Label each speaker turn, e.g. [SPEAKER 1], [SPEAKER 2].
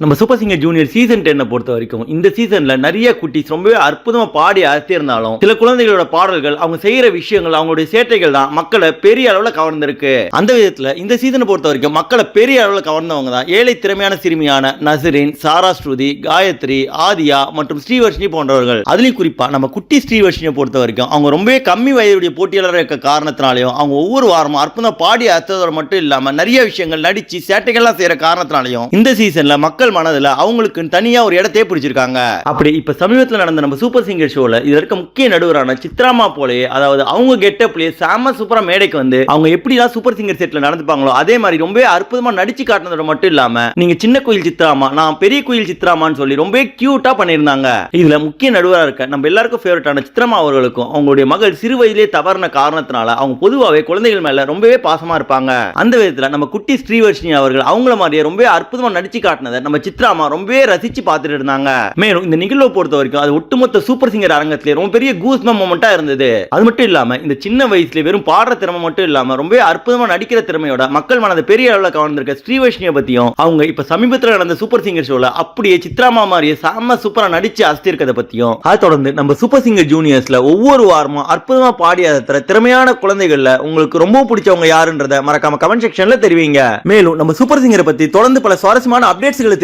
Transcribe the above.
[SPEAKER 1] நம்ம super singer junior season டென்னை பொறுத்த வரைக்கும் இந்த சீசன்ல நிறைய குட்டிஸ் ரொம்பவே அற்புதமா பாடி அசத்திருந்தாலும் சில குழந்தைகளோட பாடல்கள் அவங்க செய்யற விஷயங்கள் அவங்களுடைய சேட்டைகள் தான் மக்களை பெரிய அளவுல கவர்ந்திருக்கு. அந்த விதத்துல இந்த சீசனை பொறுத்த வரைக்கும் மக்களை பெரிய அளவுல கவர்ந்தவங்க தான் ஏழை திறமையான சிறுமியான நசரின் சாரா ஸ்ருதி காயத்ரி ஆதியா மற்றும் ஸ்ரீவர்ஷினி போன்றவர்கள். அதுலயும் குறிப்பா நம்ம குட்டி ஸ்ரீவர்ஷினியை பொறுத்த வரைக்கும் அவங்க ரொம்பவே கம்மி வயதுடைய போட்டியாளராக இருக்க காரணத்தினாலையும் அவங்க ஒவ்வொரு வாரமும் அற்புதம் பாடி அசத்தோட மட்டும் இல்லாம நிறைய விஷயங்கள் நடிச்சு சேட்டைகள்லாம் செய்யற காரணத்தினாலையும் இந்த சீசன்ல மக்கள் மனதுல அவங்களுக்கு தனியா ஒரு இடத்தையே பிடிச்சிருக்காங்க. அப்படி இப்போ சமீபத்தில் நடந்த நம்ம சூப்பர் சிங்கர் ஷோவில் இதுல முக்கிய நடுவரான சித்ராமா போலயே அதாவது அவங்க கெட்டப்லயே செம சூப்பரா மேடைக்கு வந்து அவங்க எப்படிலாம் சூப்பர் சிங்கர் செட்டில் நடந்துப்பாங்களோ அதே மாதிரி ரொம்பவே அற்புதமா நடிச்சு காட்டினதோட மட்டும் இல்லாமல் நீங்கள் சின்ன கோயில் சித்ராமா நான் பெரிய கோயில் சித்ராமான்னு சொல்லி ரொம்பவே கியூட்டா பண்ணியிருந்தாங்க. இதுல முக்கிய நடுவராக இருக்க நம்ம எல்லாருக்கும் ஃபேவரட்டான சித்ரமா அவர்களுக்கும் அவங்களுடைய மகள் சிறு வயதிலே தவறின காரணத்தினால அவங்க பொதுவாகவே குழந்தைகள் மேல ரொம்பவே பாசமா இருப்பாங்க. அந்த விதத்தில் நம்ம குட்டி ஸ்ரீவர்ஷினி அவர்கள் அவங்கள மாதிரியே ரொம்பவே அற்புதமா நடிச்சு காட்டினதை நம்ம சித்ராமா ரொம்பவே ரசிச்சு பார்த்துட்டு இருந்தாங்க. மேலும் இந்த நிகழ்வை பொறுத்த வரைக்கும் அது ஒட்டுமொத்த சூப்பர் சிங்கர் அரங்கத்திலே ரொம்ப பெரிய கூஸ்ம மொமெண்டா இருந்தது. அது மட்டும் இல்லாம இந்த சின்ன வயசுல வெறும் பாடுற திறமை மட்டும் இல்லாம ரொம்பவே அற்புதமா நடிக்கிற திறமையோட மக்கள் மனதை பெரிய அளவுல கவர்ந்திருக்க ஸ்ரீவர்ஷினியை பத்தியும் அவங்க இப்ப சமீபத்தில் நடந்த சூப்பர் சிங்கர் ஷோல அப்படியே சித்ராமா மாதிரியே செம்ம சூப்பரா நடிச்சு அசத்திருக்கதை பத்தியும் அதை தொடர்ந்து நம்ம சூப்பர் சிங்கர் ஜூனியர்ஸ்ல ஒவ்வொரு வாரமும் அற்புதமா பாடி அசத்துற திறமையான குழந்தைகள்ல உங்களுக்கு ரொம்ப பிடிச்சவங்க யாருன்றத மறக்காம கமெண்ட் செக்ஷன்ல தெரிவிங்க. மேலும் நம்ம சூப்பர் சிங்கரை பத்தி தொடர்ந்து பல சுவாரஸ்யமான அப்டேட்ஸ்களை